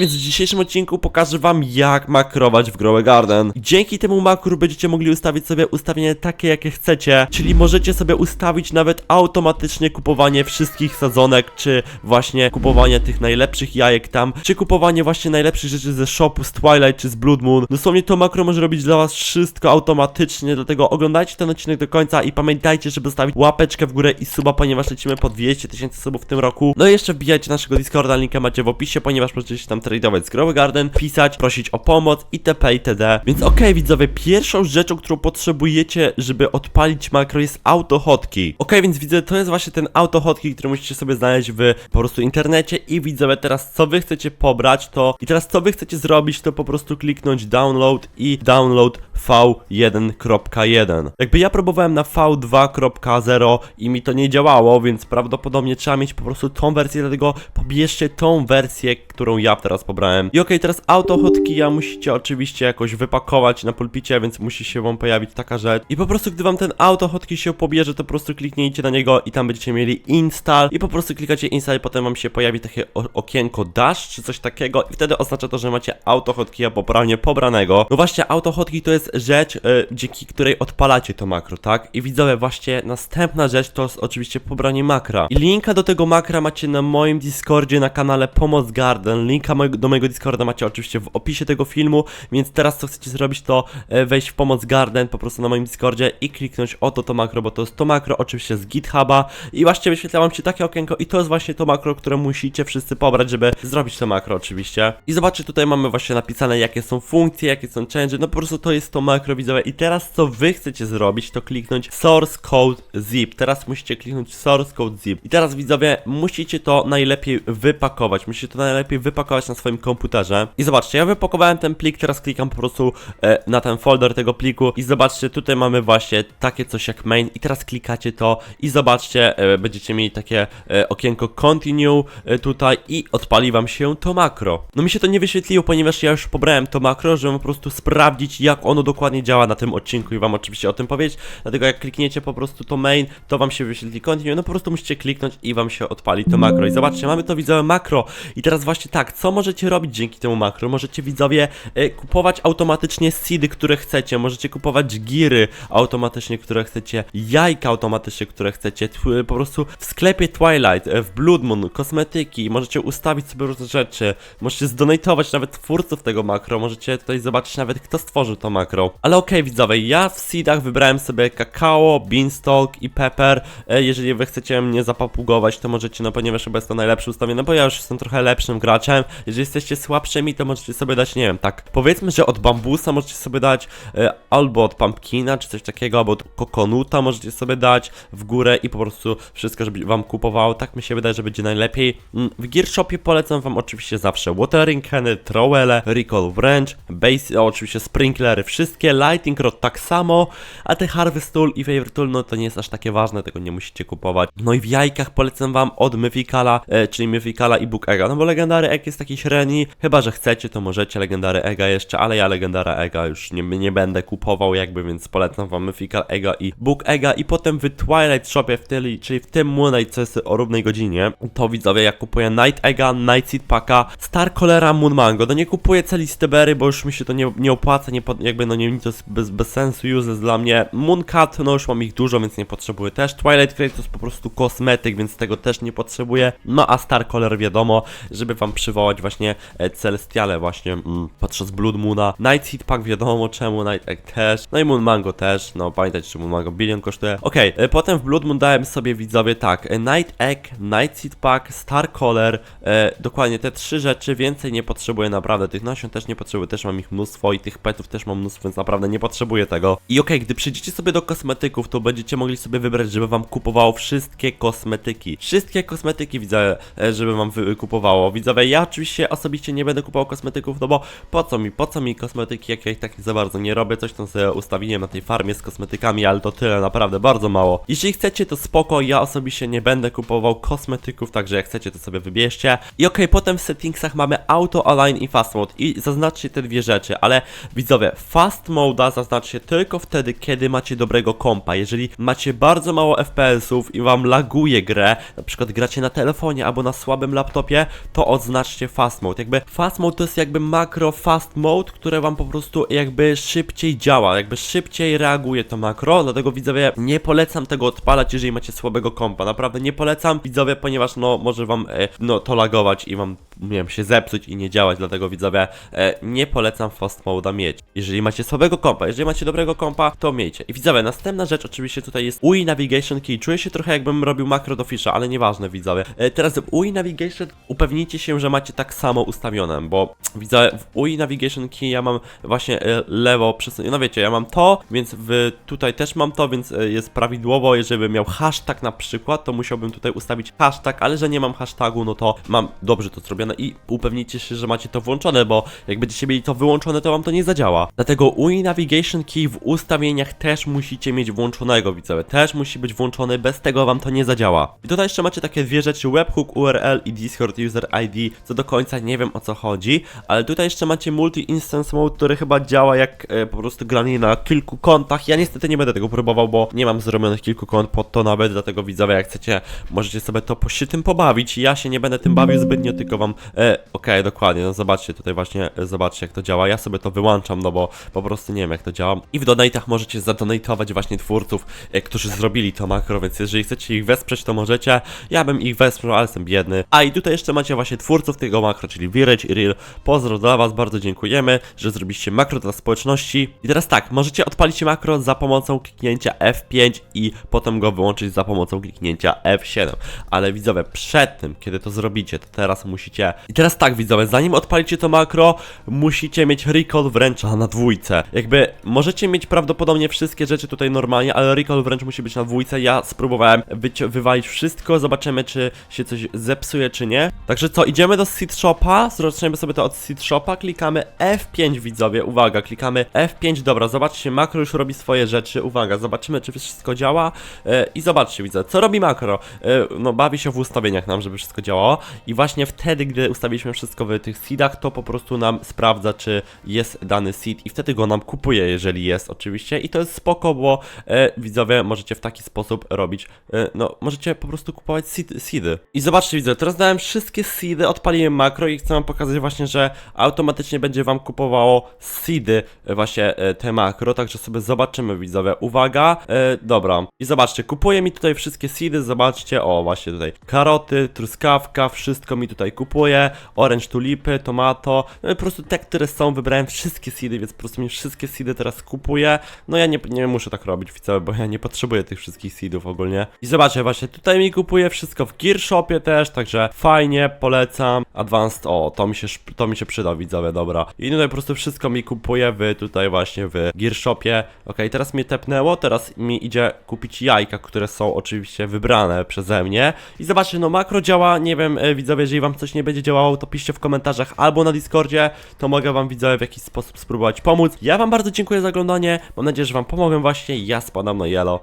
Więc w dzisiejszym odcinku pokażę wam jak makrować w Grow a Garden. Dzięki temu makru będziecie mogli ustawić sobie ustawienia takie jakie chcecie, czyli możecie sobie ustawić nawet automatycznie kupowanie wszystkich sadzonek, czy właśnie kupowanie tych najlepszych jajek tam, czy kupowanie właśnie najlepszych rzeczy ze shopu, z Twilight, czy z Blood Moon. Dosłownie to makro może robić dla was wszystko automatycznie, dlatego oglądajcie ten odcinek do końca i pamiętajcie, żeby zostawić łapeczkę w górę i suba, ponieważ lecimy po 200 tysięcy subów w tym roku. No i jeszcze wbijajcie naszego Discorda, linka macie w opisie, ponieważ możecie się tam tradeować z Growy Garden, pisać, prosić o pomoc itp. itd. Więc okej widzowie, pierwszą rzeczą, którą potrzebujecie, żeby odpalić makro jest autohotki. Okej, więc widzę, to jest właśnie ten autohotki, który musicie sobie znaleźć w po prostu internecie i widzowie, teraz co wy chcecie pobrać, to i teraz co wy chcecie zrobić, to po prostu kliknąć download i download V1.1. Jakby ja próbowałem na V2.0 i mi to nie działało, więc prawdopodobnie trzeba mieć po prostu tą wersję, dlatego pobierzcie tą wersję, którą ja teraz pobrałem. I okej, teraz autohotki ja musicie oczywiście jakoś wypakować na pulpicie, więc musi się wam pojawić taka rzecz. I po prostu gdy wam ten autohotki się pobierze, to po prostu kliknijcie na niego i tam będziecie mieli install i po prostu klikacie install i potem wam się pojawi takie okienko dash czy coś takiego i wtedy oznacza to, że macie autohotki poprawnie pobranego. No właśnie, autohotki to jest rzecz, y, dzięki której odpalacie to makro, tak? I widzowie, właśnie następna rzecz to jest oczywiście pobranie makra. I linka do tego makra macie na moim Discordzie na kanale Pomoc Garden. Linka mojego, do mojego Discorda macie oczywiście w opisie tego filmu, więc teraz co chcecie zrobić to e, wejść w Pomoc Garden po prostu na moim Discordzie i kliknąć oto to makro, bo to jest to makro oczywiście z GitHuba i właśnie wyświetla wam się takie okienko i to jest właśnie to makro, które musicie wszyscy pobrać, żeby zrobić to makro oczywiście. I zobaczcie, tutaj mamy właśnie napisane jakie są funkcje, jakie są change, no po prostu to jest to makro widzowie i teraz co wy chcecie zrobić to kliknąć source code zip. Teraz musicie kliknąć source code zip. I teraz widzowie musicie to najlepiej wypakować, musicie to najlepiej wypakować na swoim komputerze. I zobaczcie, ja wypakowałem ten plik, teraz klikam po prostu e, na ten folder tego pliku i zobaczcie, tutaj mamy właśnie takie coś jak main i teraz klikacie to i zobaczcie, e, będziecie mieli takie e, okienko continue e, tutaj i odpali wam się to makro. No mi się to nie wyświetliło, ponieważ ja już pobrałem to makro, żeby po prostu sprawdzić jak ono dokładnie działa na tym odcinku i wam oczywiście o tym powiedzieć, dlatego jak klikniecie po prostu to main, to wam się wyświetli continue, no po prostu musicie kliknąć i wam się odpali to makro i zobaczcie, mamy to widzowe makro i teraz właśnie tak, co możecie robić dzięki temu makro? Możecie widzowie e, kupować automatycznie seedy, które chcecie, możecie kupować giry automatycznie, które chcecie, jajka automatycznie, które chcecie, tw- po prostu w sklepie Twilight, e, w Blood Moon, kosmetyki, możecie ustawić sobie różne rzeczy, możecie zdonatować nawet twórców tego makro, możecie tutaj zobaczyć nawet kto stworzył to makro. Ale okej widzowie, ja w seedach wybrałem sobie kakao, beanstalk i pepper, e, jeżeli wy chcecie mnie zapapugować, to możecie, no ponieważ chyba jest to najlepsze ustawienie, no bo ja już jestem trochę lepszym graczem, jeżeli jesteście słabszymi, to możecie sobie dać, nie wiem, tak, powiedzmy, że od bambusa możecie sobie dać e, albo od pumpkina, czy coś takiego, albo od kokonuta możecie sobie dać w górę i po prostu wszystko, żeby wam kupowało, tak mi się wydaje, że będzie najlepiej. Mm, W Gear Shopie polecam wam oczywiście zawsze watering cany, trowele, recall wrench, base, oczywiście sprinklery, wszystkie, lighting rod tak samo, a te harvest tool i favorite tool, no to nie jest aż takie ważne, tego nie musicie kupować. No i w jajkach polecam wam od Mythicala, e, czyli Mythicala i Book Egga, no bo legendary egg jest taki średni, chyba, że chcecie, to możecie legendary egga jeszcze, ale ja legendara egga już nie, nie będę kupował jakby, więc polecam wam Mythical egga i Book egga i potem w Twilight Shopie, w tyli, czyli w tym Moonlight, co jest o równej godzinie, to widzowie, ja kupuję Night Egga, Night Seed Packa, Star Cholera, Moon Mango, no nie kupuję celisty berry, bo już mi się to nie, nie opłaca, nie jakby no nie, to jest bez, bez sensu, useless dla mnie. Mooncat, no już mam ich dużo, więc nie potrzebuję też. Twilight Crate to jest po prostu kosmetyk, więc tego też nie potrzebuję. No a Star Color wiadomo, żeby wam przywołać właśnie e, Celestiale właśnie mm, podczas Blood Moona. Night Seed Pack wiadomo czemu, Night Egg też, no i Moon Mango też, no pamiętajcie, że Moon Mango bilion kosztuje. Okej, e, potem w Blood Moon dałem sobie widzowie tak, e, Night Egg, Night Seed Pack, Star Color, e, dokładnie te trzy rzeczy, więcej nie potrzebuję naprawdę, tych nasion też nie potrzebuję, też mam ich mnóstwo i tych petów też mam mnóstwo, więc naprawdę nie potrzebuję tego. I okej, gdy przyjdziecie sobie do kosmetyków, to będziecie mogli sobie wybrać, żeby wam kupowało wszystkie kosmetyki. Wszystkie kosmetyki widzę, e, żeby wam kupowało. Widzowie, ja oczywiście osobiście nie będę kupował kosmetyków, no bo po co mi, po co mi kosmetyki, jak ja ich tak za bardzo nie robię, coś tam sobie ustawiłem na tej farmie z kosmetykami, ale to tyle, naprawdę bardzo mało. Jeśli chcecie, to spoko, ja osobiście nie będę kupował kosmetyków, także jak chcecie, to sobie wybierzcie. I okej, potem w settingsach mamy Auto Align i Fast Mode i zaznaczcie te dwie rzeczy, ale widzowie, Fast Moda zaznaczcie tylko wtedy, kiedy macie dobrego kompa. Jeżeli macie bardzo mało FPS-ów i wam laguje grę, na przykład gracie na telefonie albo na słabym laptopie, to odznaczcie Fast fast mode. Jakby fast mode to jest jakby makro fast mode, które wam po prostu jakby szybciej działa, jakby szybciej reaguje to makro, dlatego widzowie nie polecam tego odpalać, jeżeli macie słabego kompa, naprawdę nie polecam widzowie, ponieważ no może wam e, no to lagować i wam nie wiem, się zepsuć i nie działać, dlatego widzowie e, nie polecam fast mode'a mieć. Jeżeli macie słabego kompa, jeżeli macie dobrego kompa, to miejcie. I widzowie, następna rzecz oczywiście tutaj jest UI Navigation Key. Czuję się trochę jakbym robił makro do fisza, ale nieważne widzowie. E, teraz UI Navigation upewnijcie się, że macie tak samo ustawione, bo widzowie w UI Navigation Key ja mam właśnie e, lewo przez, no wiecie, ja mam to, więc w, tutaj też mam to, więc e, jest prawidłowo, jeżeli bym miał hashtag na przykład, to musiałbym tutaj ustawić hashtag, ale że nie mam hashtagu, no to mam dobrze to zrobione i upewnijcie się, że macie to włączone, bo jak będziecie mieli to wyłączone, to wam to nie zadziała. Dlatego UI Navigation Key w ustawieniach też musicie mieć włączonego, widzowie, też musi być włączony, bez tego wam to nie zadziała. I tutaj jeszcze macie takie dwie rzeczy, webhook URL i Discord User ID, co do końca nie wiem o co chodzi, ale tutaj jeszcze macie multi-instance mode, który chyba działa jak e, po prostu granie na kilku kontach. Ja niestety nie będę tego próbował, bo nie mam zrobionych kilku kont pod to nawet, dlatego widzowie, jak chcecie, możecie sobie to się tym pobawić. Ja się nie będę tym bawił zbytnio, tylko wam, e, okej, dokładnie, no zobaczcie tutaj właśnie, e, zobaczcie jak to działa. Ja sobie to wyłączam, no bo po prostu nie wiem jak to działa. I w donatach możecie zadonatować właśnie twórców, e, którzy zrobili to makro, więc jeżeli chcecie ich wesprzeć, to możecie. Ja bym ich wesprzał, ale jestem biedny. A i tutaj jeszcze macie właśnie twórców tego makro, czyli Virage i Real. Pozdro dla was, bardzo dziękujemy, że zrobiliście makro dla społeczności. I teraz tak, możecie odpalić makro za pomocą kliknięcia F5 i potem go wyłączyć za pomocą kliknięcia F7. Ale widzowie, przed tym, kiedy to zrobicie, to teraz musicie... I teraz tak, widzowie, zanim odpalicie to makro, musicie mieć recall wręcza na dwójce. Jakby możecie mieć prawdopodobnie wszystkie rzeczy tutaj normalnie, ale recall wręcz musi być na dwójce. Ja spróbowałem wywalić wszystko, zobaczymy czy się coś zepsuje czy nie. Także co, idziemy do Seed Shopa, zaczniemy sobie to od Seed Shopa, klikamy F5 widzowie, uwaga, klikamy F5, dobra, zobaczcie, makro już robi swoje rzeczy, uwaga, zobaczymy czy wszystko działa. E, i zobaczcie widzę, co robi makro, e, no bawi się w ustawieniach nam, żeby wszystko działało. I właśnie wtedy, gdy ustawiliśmy wszystko w tych seedach, to po prostu nam sprawdza, czy jest dany seed i wtedy go nam kupuje, jeżeli jest oczywiście. I to jest spoko, bo e, widzowie możecie w taki sposób robić, no możecie po prostu kupować seed, seedy. I zobaczcie widzowie, teraz dałem wszystkie seedy, odpaliłem makro i chcę wam pokazać właśnie, że automatycznie będzie wam kupowało seedy, e, właśnie e, te makro, także sobie zobaczymy widzowie, uwaga, e, dobra. I zobaczcie, kupuje mi tutaj wszystkie seedy, zobaczcie, o właśnie tutaj karoty, truskawka, wszystko mi tutaj kupuje, orange tulipy, tomato, no i po prostu te, które są, wybrałem wszystkie seedy, więc po prostu mi wszystkie seedy teraz kupuje, no ja nie, nie muszę tak robić widzowie, bo ja nie potrzebuję tych wszystkich seedów ogólnie. I zobaczcie, właśnie tutaj mi kupuje wszystko w Gear Shopie też, także fajnie, polecam. Advanced, o, to mi się, to mi się przyda widzowie, dobra. I tutaj po prostu wszystko mi kupuje w tutaj właśnie w Gear Shopie. Okej, teraz mnie tepnęło, teraz mi idzie kupić jajka, które są oczywiście wybrane przeze mnie. I zobaczcie, no makro działa, nie wiem, e, widzowie, jeżeli wam coś nie będzie działało, to piszcie w komentarzach albo na Discordzie, to mogę wam widzowie w jakiś sposób spróbować pomóc. Ja wam bardzo dziękuję za oglądanie, mam nadzieję, że wam pomogłem właśnie, ja spadam na yellow.